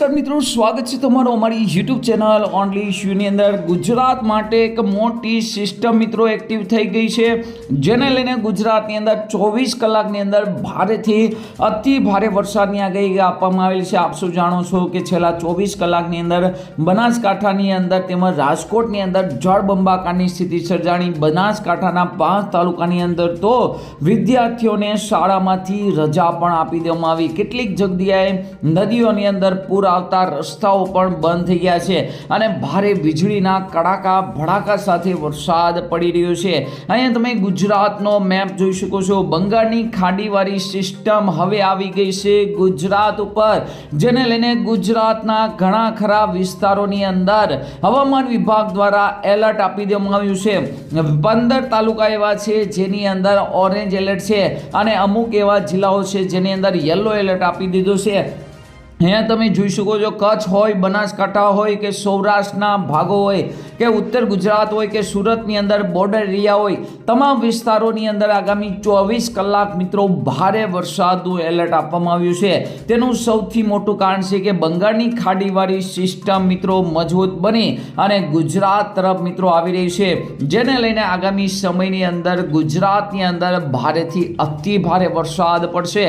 નમસ્કાર મિત્રો, સ્વાગત છે તમારું અમારી યુટ્યુબ ચેનલ ઓનલી ઇશ્યુની અંદર. ગુજરાત માટે એક મોટી સિસ્ટમ મિત્રો એક્ટિવ થઈ ગઈ છે, જેને લઈને ગુજરાતની અંદર ચોવીસ કલાકની અંદર ભારેથી અતિ ભારે વરસાદની આગાહી આપવામાં આવેલી છે. આપ શું જાણો છો કે છેલ્લા ચોવીસ કલાકની અંદર બનાસકાંઠાની અંદર તેમજ રાજકોટની અંદર જળબંબાકારની સ્થિતિ સર્જાણી. બનાસકાંઠાના પાંચ તાલુકાની અંદર તો વિદ્યાર્થીઓને શાળામાંથી રજા પણ આપી દેવામાં આવી. કેટલીક જગ્યાએ નદીઓની અંદર પૂર આવતા રસ્તાઓ પણ બંધ થઈ ગયા છે અને ભારે વીજળીના કડાકા, ભડાકા સાથે વરસાદ પડી રહ્યો છે. અહીંયા તમે ગુજરાતનો મેપ જોઈ શકો છો. બંગાળની ખાડીવાળી સિસ્ટમ હવે આવી ગઈ છે ગુજરાત ઉપર, જેને લઈને ગુજરાતના ઘણા ખરા વિસ્તારોની અંદર હવામાન વિભાગ દ્વારા એલર્ટ આપી દેવામાં આવ્યું છે. પંદર તાલુકા એવા છે જેની અંદર ઓરેન્જ એલર્ટ છે અને અમુક એવા જિલ્લાઓ છે જેની અંદર યલો એલર્ટ આપી દીધું છે. અહીંયા તમે જોઈ શકો છો, કચ્છ હોય, બનાસકાંઠા હોય કે સૌરાષ્ટ્રના ભાગો હોય કે ઉત્તર ગુજરાત હોય કે સુરતની અંદર બોર્ડર એરિયા હોય, તમામ વિસ્તારોની અંદર આગામી ચોવીસ કલાક મિત્રો ભારે વરસાદનું એલર્ટ આપવામાં આવ્યું છે. તેનું સૌથી મોટું કારણ છે કે બંગાળની ખાડીવાળી સિસ્ટમ મિત્રો મજબૂત બની અને ગુજરાત તરફ મિત્રો આવી રહી છે. જેને લઈને આગામી સમયની અંદર ગુજરાતની અંદર ભારેથી અતિ ભારે વરસાદ પડશે.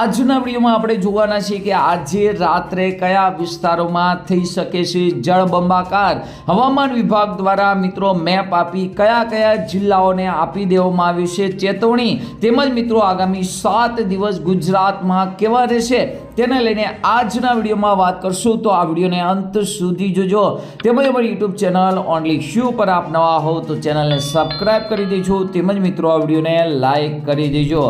આજના વિડીયોમાં આપણે જોવાના છીએ કે આજે રાત્રે કયા વિસ્તારોમાં થઈ શકે છે જળબંબાકાર હવામાન વિભાગ દ્વારા મિત્રો મેપ આપી કયા કયા જિલ્લાઓને આપી દેવામાં આવ્યું છે ચેતવણી? તેમજ મિત્રો આગામી સાત દિવસ ગુજરાતમાં કેવા રહેશે? તેને લઈને આજના વિડીયોમાં વાત કરશું. તો આ વિડીયોને અંત સુધી જોજો. તેમજ અમારી યુટ્યુબ ચેનલ ઓનલી શ્યુ પર આપ નવા હો તો ચેનલને સબસ્ક્રાઇબ કરી દેજો. તેમજ મિત્રો આ વિડીયોને લાઈક કરી દેજો.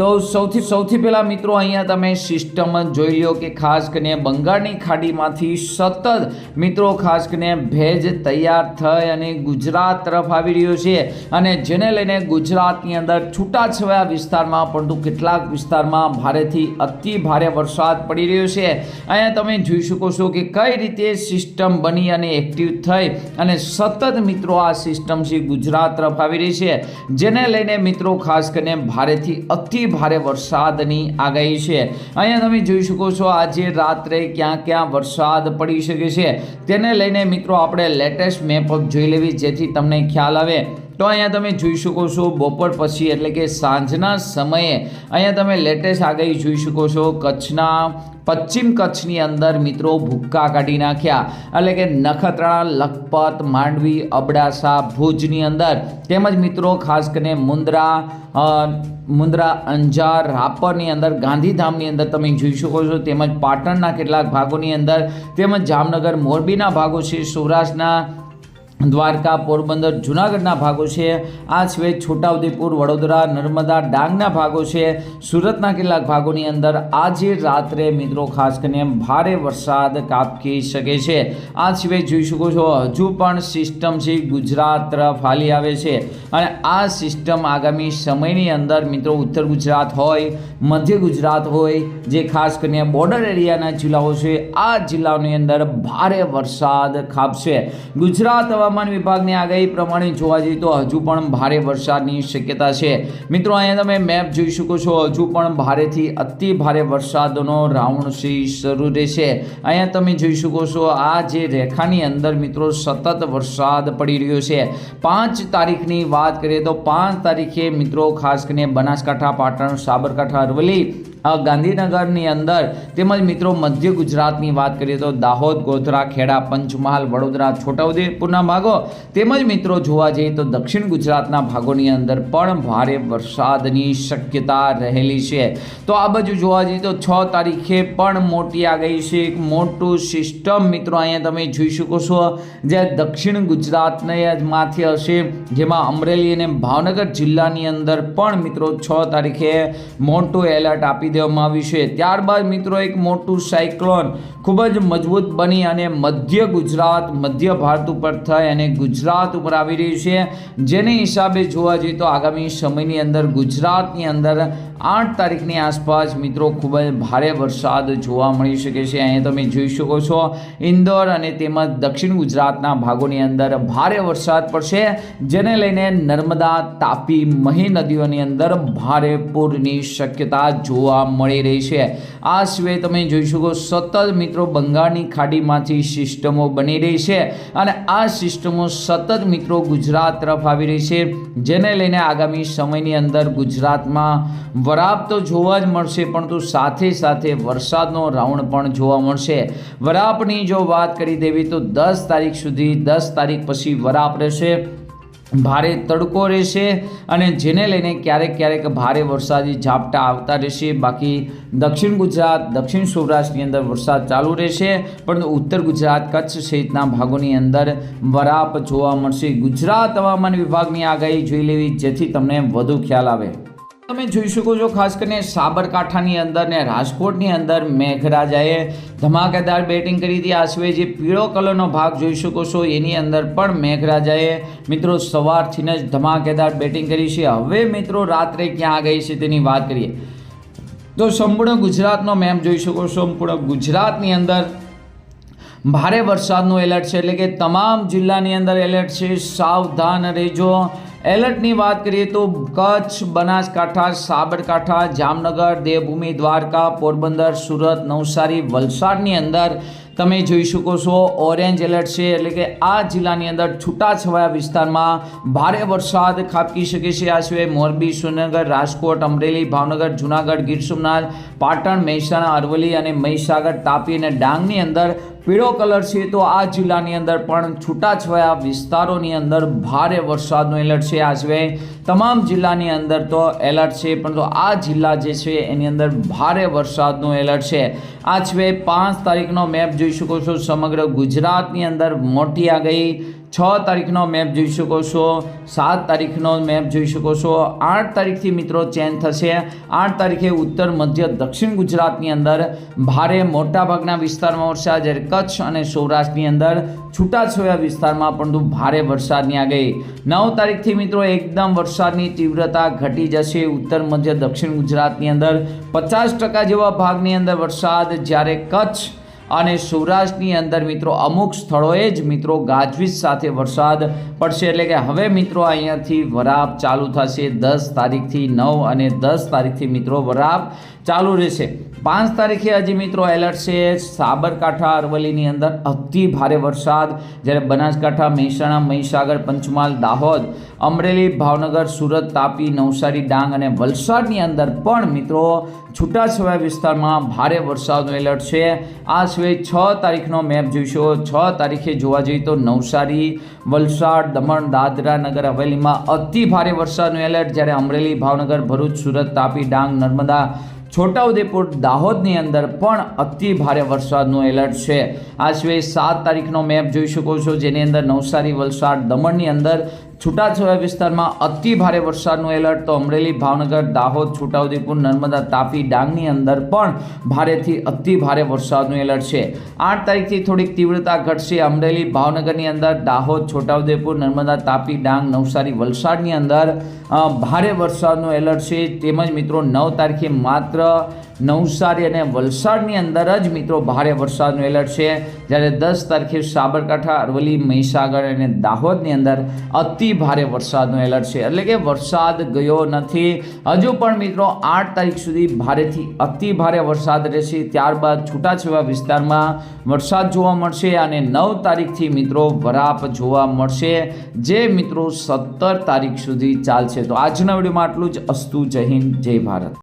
તો સૌથી સૌથી પહેલાં મિત્રો અહીંયા તમે સિસ્ટમ જ જોઈ લો કે ખાસ કરીને બંગાળની ખાડીમાંથી સતત મિત્રો ખાસ કરીને ભેજ તૈયાર થઈ અને ગુજરાત તરફ આવી રહ્યો છે. અને જેને લઈને ગુજરાતની અંદર છૂટાછવાયા વિસ્તારમાં, પરંતુ કેટલાક વિસ્તારમાં ભારેથી અતિ ભારે વરસાદ પડી રહ્યો છે. અહીંયા તમે જોઈ શકો છો કે કઈ રીતે સિસ્ટમ બની અને એક્ટિવ થઈ અને સતત મિત્રો આ સિસ્ટમ છે, ગુજરાત તરફ આવી રહી છે. જેને લઈને મિત્રો ખાસ કરીને ભારેથી અતિ ભારે વરસાદની આગાહી છે. અહીંયા તમે જોઈ શકો છો આજે રાત્રે ક્યાં ક્યાં વરસાદ પડી શકે છે. તેને લઈને મિત્રો આપણે લેટેસ્ટ મેપ જોઈ લેવી, જેથી તમને ખ્યાલ આવે. તો અહીંયા તમે જોઈ શકો છો બપોર પછી એટલે કે સાંજના સમયે અહીંયા તમે લેટેસ્ટ આગાહી જોઈ શકો છો કચ્છના પશ્ચિમ કચ્છની અંદર મિત્રો ભૂક્કા કાઢી નાખ્યા. એટલે કે નખત્રાણા, લખપત, માંડવી, અબડાસા, ભુજની અંદર તેમજ મિત્રો ખાસ કરીને મુંદ્રા મુંદ્રા અંજાર, રાપરની અંદર, ગાંધીધામની અંદર તમે જોઈ શકો છો. તેમજ પાટણના કેટલાક ભાગોની અંદર તેમજ જામનગર મોરબીના ભાગો છે. સૌરાષ્ટ્રના દ્વારકા, પોરબંદર, જુનાગઢના ભાગો છે. આ સિવાય છોટાઉદેપુર, વડોદરા, નર્મદા ડાંગના ભાગો છે. સુરતના કેટલાક ભાગોની અંદર આજે રાત્રે મિત્રો ખાસ કરીને ભારે વરસાદ કાપકી શકે છે. આ સિવાય જોઈ શકો છો, હજુ પણ સિસ્ટમ છે ગુજરાત તરફ હાલી આવે છે. અને આ સિસ્ટમ આગામી સમયની અંદર મિત્રો ઉત્તર ગુજરાત હોય, મધ્ય ગુજરાત હોય, જે ખાસ કરીને બોર્ડર એરિયાના જિલ્લાઓ છે, આ જિલ્લાઓની અંદર ભારે વરસાદ ખાપશે ગુજરાત હવામાન વિભાગની આગાહી પ્રમાણે જોવા જઈએ તો હજુ પણ ભારે વરસાદની શક્યતા છે. મિત્રો, અહીંયા તમે મેપ જોઈ શકો છો. હજુ પણ ભારેથી અતિ ભારે વરસાદનો રાઉન્ડ સી શરૂ રહેશે. અહીંયા તમે જોઈ શકો છો, આ જે રેખાની અંદર મિત્રો સતત વરસાદ પડી રહ્યો છે. પાંચ તારીખની વાત કરીએ તો પાંચ તારીખે મિત્રો ખાસ કરીને બનાસકાંઠા, પાટણ, સાબરકાંઠા, અરવલ્લી ગાંધીનગરની અંદર તેમજ મિત્રો મધ્ય ગુજરાતની વાત કરીએ તો દાહોદ, ગોધરા, ખેડા, પંચમહાલ, વડોદરા, છોટાઉદેપુરના ભાગો તેમજ મિત્રો જોવા જઈએ તો દક્ષિણ ગુજરાતના ભાગોની અંદર પણ ભારે વરસાદની શક્યતા રહેલી છે. તો આ બાજુ જોવા જઈએ તો છ તારીખે પણ મોટી આગાહી છે. એક મોટું સિસ્ટમ મિત્રો અહીંયા તમે જોઈ શકો છો જે દક્ષિણ ગુજરાતને માંથી હશે, જેમાં અમરેલી અને ભાવનગર જિલ્લાની અંદર પણ મિત્રો છ તારીખે મોટું એલર્ટ આપી દેવામાં આવ્યું છે. ત્યારબાદ મિત્રો એક મોટું સાયક્લોન ખૂબ જ મજબૂત બની અને મધ્ય ગુજરાત, મધ્ય ભારત ઉપર થઈ અને ગુજરાત ઉપર આવી રહ્યું છે. જેને હિસાબે જોવા જઈએ તો આગામી સમયની અંદર ગુજરાતની અંદર આઠ તારીખની આસપાસ મિત્રો ખૂબ જ ભારે વરસાદ જોવા મળી શકે છે. અહીંયા તમે જોઈ શકો છો, ઇન્દોર અને તેમજ દક્ષિણ ગુજરાતના ભાગોની અંદર ભારે વરસાદ પડશે. જેને લઈને નર્મદા, તાપી, મહી નદીઓની અંદર ભારે પૂરની શક્યતા જોવા જોવા મળી રહી છે. આ સિવાય તમે જોઈ શકો સતત મિત્રો બંગાળની ખાડીમાંથી સિસ્ટમો બની રહી છે અને આ સિસ્ટમો સતત મિત્રો ગુજરાત તરફ આવી રહી છે. જેને લઈને આગામી સમયની અંદર ગુજરાતમાં વરાપ તો જોવા જ મળશે, પરંતુ સાથે સાથે વરસાદનો રાઉન્ડ પણ જોવા મળશે. વરાપની જો વાત કરી દેવી તો દસ તારીખ સુધી, દસ તારીખ પછી વરાપ રહેશે. ભારે તડકો રહેશે અને જેને લઈને ક્યારેક ક્યારેક ભારે વરસાદી ઝાપટા આવતા રહેશે. બાકી દક્ષિણ ગુજરાત, દક્ષિણ સૌરાષ્ટ્રની અંદર વરસાદ ચાલુ રહેશે, પરંતુ ઉત્તર ગુજરાત, કચ્છ સહિતના ભાગોની અંદર વરાપ જોવા મળશે. ગુજરાત હવામાન વિભાગની આગાહી જોઈ લેવી, જેથી તમને વધુ ખ્યાલ આવે. તમે જોઈ શકો છો, ખાસ કરીને સાબરકાંઠાની અંદર ને રાજકોટની અંદર મેઘરાજાએ ધમાકેદાર બેટિંગ કરી હતી. આશરે જે પીળો કલરનો ભાગ જોઈ શકો છો, એની અંદર પણ મેઘરાજાએ મિત્રો સવારથીને જ ધમાકેદાર બેટિંગ કરી છે. હવે મિત્રો રાત્રે ક્યાં ગઈ છે તેની વાત કરીએ. તો સંપૂર્ણ ગુજરાતનો મેમ જોઈ શકો છો. સંપૂર્ણ ગુજરાતની અંદર ભારે વરસાદનું એલર્ટ છે. એટલે કે તમામ જિલ્લાની અંદર એલર્ટ છે. સાવધાન રહેજો. એલર્ટની વાત કરીએ તો કચ્છ, બનાસકાંઠા, સાબરકાંઠા, જામનગર, દેવભૂમિ, દ્વારકા, પોરબંદર, સુરત, નવસારી, વલસાડની અંદર તમે જોઈ શકો છો. ઓરેન્જ એલર્ટ છે એટલે કે આ જિલ્લાની અંદર છૂટાછવાયા વિસ્તારમાં ભારે વરસાદ ખાબકી શકે છે. આ સિવાય મોરબી, સુરેન્દ્રનગર, રાજકોટ, અમરેલી, ભાવનગર, જુનાગઢ, ગીર સોમનાથ, પાટણ, મહેસાણા, અરવલ્લી અને મહીસાગર, તાપી અને ડાંગની અંદર પીળો કલર છે તો આ જિલ્લાની અંદર પણ છૂટાછવાયા વિસ્તારોની અંદર ભારે વરસાદનું એલર્ટ છે. આ સિવાય તમામ જિલ્લાની અંદર તો એલર્ટ છે, પરંતુ આ જિલ્લા જે છે એની અંદર ભારે વરસાદનું એલર્ટ છે. આ સિવાય પાંચ તારીખનો મેપ જોઈ શકો છો. સમગ્ર ગુજરાતની અંદર મોટી આગાહી છ તારીખનો મેપ જોઈ શકો છો, સાત તારીખનો મેપ જોઈ શકો છો. આઠ તારીખથી મિત્રો ચેન્જ થશે. આઠ તારીખે ઉત્તર, મધ્ય, દક્ષિણ ગુજરાતની અંદર ભારે મોટાભાગના વિસ્તારમાં વરસાદ જ્યારે કચ્છ અને સૌરાષ્ટ્રની અંદર છૂટાછવાયા વિસ્તારમાં પરંતુ ભારે વરસાદની આગાહી. નવ તારીખથી મિત્રો એકદમ વરસાદની તીવ્રતા ઘટી જશે. ઉત્તર, મધ્ય, દક્ષિણ ગુજરાતની અંદર પચાસ ટકા જેવા ભાગની અંદર વરસાદ. જ્યારે કચ્છ અને સૌરાષ્ટ્રની અંદર મિત્રો અમુક સ્થળોએ જ મિત્રો ગાજવીજ સાથે વરસાદ પડશે. એટલે કે હવે મિત્રો અહીંયાથી વરાપ ચાલુ થશે. દસ તારીખથી નવ અને દસ તારીખથી મિત્રો વરાપ ચાલુ રહેશે. પાંચ તારીખે હજી મિત્રો એલર્ટ છે. સાબરકાંઠા, અરવલ્લીની અંદર અતિ ભારે વરસાદ. જ્યારે બનાસકાંઠા, મહેસાણા, મહીસાગર, પંચમહાલ, દાહોદ, અમરેલી, ભાવનગર, સુરત, તાપી, નવસારી, ડાંગ અને વલસાડની અંદર પણ મિત્રો છૂટાછવાયા વિસ્તારમાં ભારે વરસાદનું એલર્ટ છે. આ સિવાય છ તારીખનો મેપ જોઈશો. છ તારીખે જોવા જઈએ તો નવસારી, વલસાડ, દમણ, દાદરા નગર, હવેલીમાં અતિ ભારે વરસાદનું એલર્ટ. જ્યારે અમરેલી, ભાવનગર, ભરૂચ, સુરત, તાપી, ડાંગ, નર્મદા છોટાઉદેપુર દાહોદની અંદર પણ અતિ ભારે વરસાદનું એલર્ટ છે. આ સિવાય સાત તારીખનો મેપ જોઈ શકો છો, જેની અંદર નવસારી, વલસાડ, દમણની અંદર છૂટાછવાયા વિસ્તારમાં અતિ ભારે વરસાદનું એલર્ટ તો અમરેલી, ભાવનગર, દાહોદ, છોટાઉદેપુર, નર્મદા, તાપી, ડાંગની અંદર પણ ભારેથી અતિ ભારે વરસાદનું એલર્ટ છે. આઠ તારીખથી થોડીક તીવ્રતા ઘટશે અમરેલી, ભાવનગરની અંદર, દાહોદ, છોટાઉદેપુર, નર્મદા, તાપી, ડાંગ, નવસારી વલસાડની અંદર ભારે વરસાદનું એલર્ટ છે. તેમજ મિત્રો, નવ તારીખે માત્ર નવસારી અને વલસાડની અંદર જ મિત્રો ભારે વરસાદનું એલર્ટ છે. જ્યારે દસ તારીખે સાબરકાંઠા, અરવલ્લી, મહીસાગર અને દાહોદની અંદર અતિ ભારે વરસાદનું એલર્ટ છે. એટલે કે વરસાદ ગયો નથી. હજુ પણ મિત્રો આઠ તારીખ સુધી ભારેથી અતિ ભારે વરસાદ રહેશે. ત્યારબાદ છૂટાછવાયા વિસ્તારમાં વરસાદ જોવા મળશે અને નવ તારીખથી મિત્રો વરાપ જોવા મળશે. જે મિત્રો સત્તર તારીખ સુધી ચાલશે. તો આજના વિડીયોમાં આટલું જ. અસ્તુ જય હિન્દ, જય ભારત.